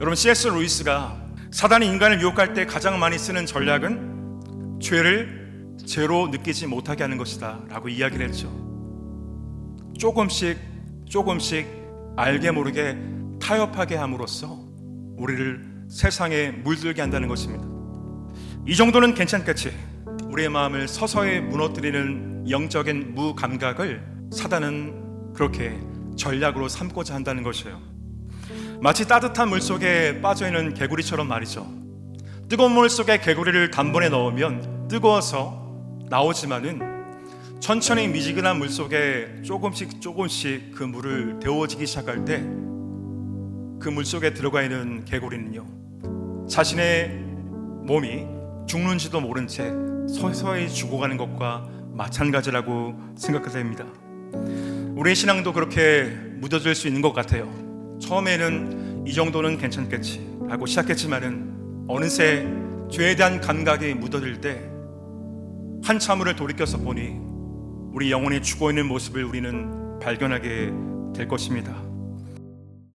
여러분 C.S. 루이스가 사단이 인간을 유혹할 때 가장 많이 쓰는 전략은 죄를 죄로 느끼지 못하게 하는 것이다라고 이야기를 했죠. 조금씩 조금씩 알게 모르게 타협하게 함으로써 우리를 세상에 물들게 한다는 것입니다. 이 정도는 괜찮겠지. 우리의 마음을 서서히 무너뜨리는 영적인 무감각을 사단은 그렇게 전략으로 삼고자 한다는 것이에요. 마치 따뜻한 물 속에 빠져 있는 개구리처럼 말이죠. 뜨거운 물 속에 개구리를 단번에 넣으면 뜨거워서 나오지만은 천천히 미지근한 물 속에 조금씩 조금씩 그 물을 데워지기 시작할 때 그 물 속에 들어가 있는 개구리는요 자신의 몸이 죽는지도 모른 채 서서히 죽어가는 것과 마찬가지라고 생각이 됩니다. 우리의 신앙도 그렇게 묻어질 수 있는 것 같아요. 처음에는 이 정도는 괜찮겠지 하고 시작했지만은 어느새 죄에 대한 감각이 묻어들 때 한참을 돌이켜서 보니 우리 영혼이 죽어 있는 모습을 우리는 발견하게 될 것입니다.